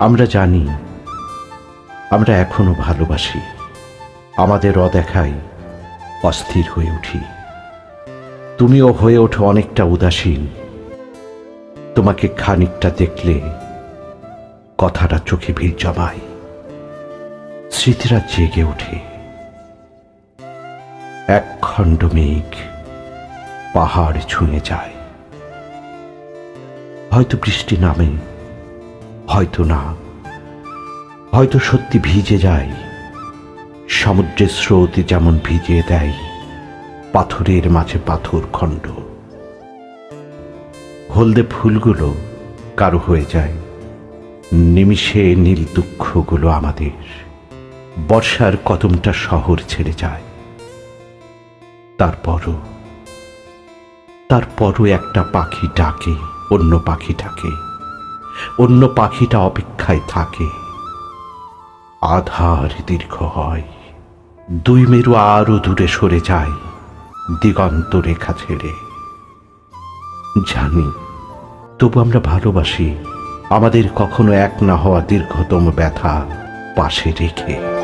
আমরা জানি, আমরা এখনও ভালোবাসি, আমাদের অদেখাই অস্থির হয়ে উঠি। তুমিও হয়ে ওঠো অনেকটা উদাসীন। তোমাকে খানিকটা দেখলে কথাটা চোখে ভিড় জমায়, স্মৃতিরা জেগে ওঠে। এক খণ্ড মেঘ পাহাড় ছুঁয়ে যায়। হয়তো বৃষ্টি নামে হয়তো না। হয়তো সত্যি ভিজে যায়। সমুদ্রের স্রোত যেমন ভিজিয়ে দেয়, পাথরের মাঝে পাথর খণ্ড। হলদে ফুলগুলো কারও হয়ে যায়। নিমিষে নীল দুঃখগুলো আমাদের। বর্ষার কদমটা শহর ছেড়ে যায়। তারপরও তারপরও একটা পাখি ডাকে, অন্য পাখিটাকে অন্য পাখিটা অপেক্ষায় থাকে। আধার দীর্ঘ হয়। দুই মেরু আরও দূরে সরে যায়। দিগন্ত রেখা ছেড়ে। জানি, তবু আমরা ভালোবাসি। আমাদের কখনো এক না হওয়া দীর্ঘতম ব্যথা পাশে রেখে।